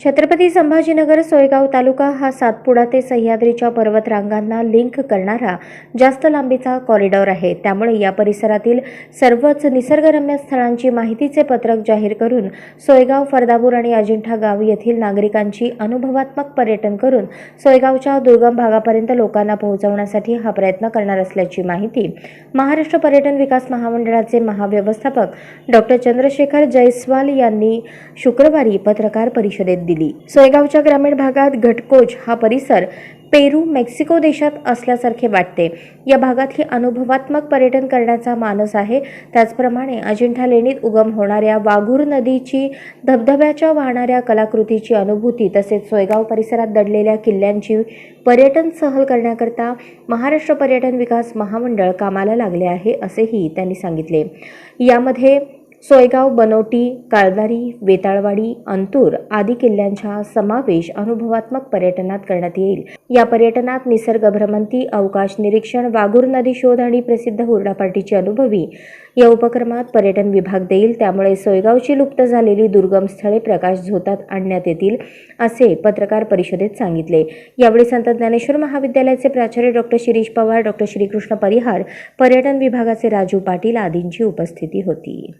छत्रपती संभाजीनगर सोयगाव तालुका हा सातपुडा ते सह्याद्रीच्या पर्वतरांगांना लिंक करणारा जास्त लांबीचा कॉरिडॉर आहे. त्यामुळे या परिसरातील सर्वच निसर्गरम्य स्थळांची माहितीचे पत्रक जाहीर करून सोयगाव फरदापूर आणि अजिंठा गाव येथील नागरिकांची अनुभवात्मक पर्यटन करून सोयगावच्या दुर्गम भागापर्यंत लोकांना पोहोचवण्यासाठी हा प्रयत्न करणार असल्याची माहिती महाराष्ट्र पर्यटन विकास महामंडळाचे महाव्यवस्थापक डॉक्टर चंद्रशेखर जयस्वाल यांनी शुक्रवारी पत्रकार परिषदेत दिली. सोयगावच्या ग्रामीण भागात घटकोच हा परिसर पेरू मेक्सिको देशात असल्यासारखे वाटते. या भागात ही अनुभवात्मक पर्यटन करण्याचा मानस आहे. त्याचप्रमाणे अजिंठा लेणीत उगम होणाऱ्या वाघूर नदीची धबधब्याच्या वाहणाऱ्या कलाकृतीची अनुभूती तसेच सोयगाव परिसरात दडलेल्या किल्ल्यांची पर्यटन सहल करण्याकरता महाराष्ट्र पर्यटन विकास महामंडळ कामाला लागले आहे असेही त्यांनी सांगितले. यामध्ये सोयगाव बनवटी काळदारी वेताळवाडी अंतूर आदी किल्ल्यांचा समावेश अनुभवात्मक पर्यटनात करण्यात येईल. या पर्यटनात निसर्ग भ्रमंती अवकाश निरीक्षण वाघूर नदी शोध आणि प्रसिद्ध हुरडा पार्टीची अनुभवी या उपक्रमात पर्यटन विभाग देईल. त्यामुळे सोयगावची लुप्त झालेली दुर्गम स्थळे प्रकाश झोतात आणण्यात येतील असे पत्रकार परिषदेत सांगितले. यावेळी संत ज्ञानेश्वर महाविद्यालयाचे प्राचार्य डॉक्टर शिरीष पवार डॉक्टर श्रीकृष्ण परिहार पर्यटन विभागाचे राजू पाटील आदींची उपस्थिती होती.